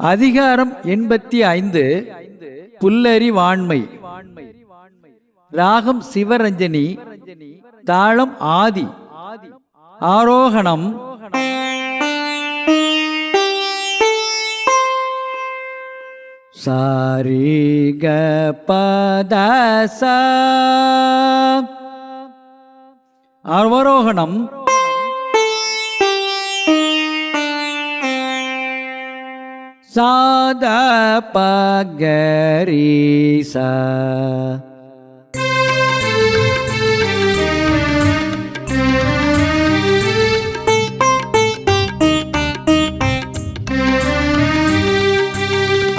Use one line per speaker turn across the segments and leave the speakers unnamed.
அதிகாரம் எண்பத்தி ஐந்து புல்லறிவாண்மை ராகம் சிவரஞ்சனி தாளம் ஆதி. ஆரோகணம். சாரி க பத ஆரோகணம். சாத பகரீச.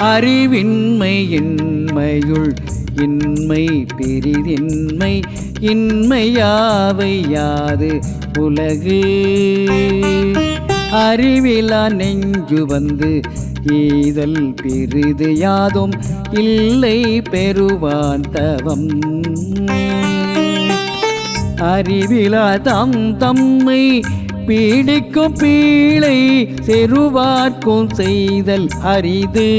அறிவின்மை இன்மையுள் இன்மை பெரிதின்மை இன்மையாவை யாது உலகு. அறிவிலா நெஞ்சு வந்து ஈதல் பெரிது யாதும் இல்லை பெறுவான் தவம். அறிவிலா தம் தம்மை பீடிக்கும் பீழை செருவார்க்கும் செய்தல் அரிது.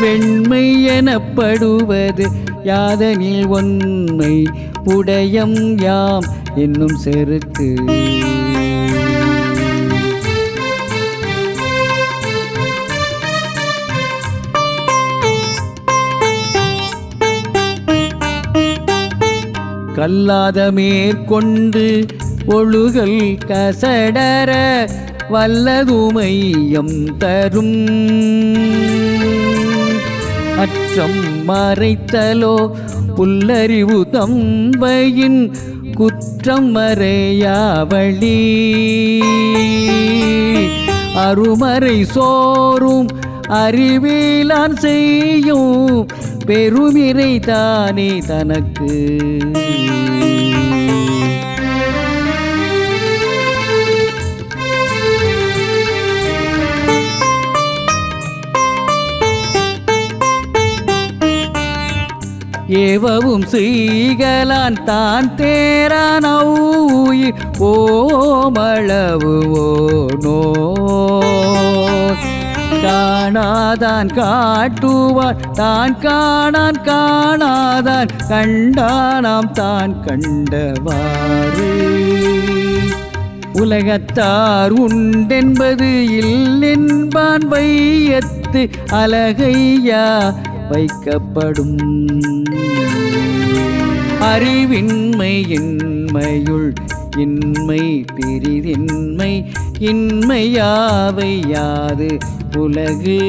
வெண்மை எனப்படுவது யாதனில் ஒன்மை உடையம் யாம் என்னும் செருக்கு கல்லாத மேற்கொண்டு ஒழுகல் கசடர வல்லதுமையம் தரும். அற்றம் மறைத்தலோ புல்லறிவு தம்பையின் குற்றம் மறையாவளி அருமறை சோறும் அறிவிலான் செய்யும் பெருமிரை தானே தனக்கு. ஏவவும் செய்கலான் தான் தேரான உயிர் ஓமளவு நோ காணாதான் காட்டுவார். தான் காணான் காணாதான் கண்டானாம் தான் கண்டவாறு. உலகத்தார் உண்டென்பது இல்லென்பான் வையத்து அழகையா வைக்கப்படும். அறிவின்மை இன்மையுள் இன்மை பெரிதின்மை இன்மையாவை யாது உலகு.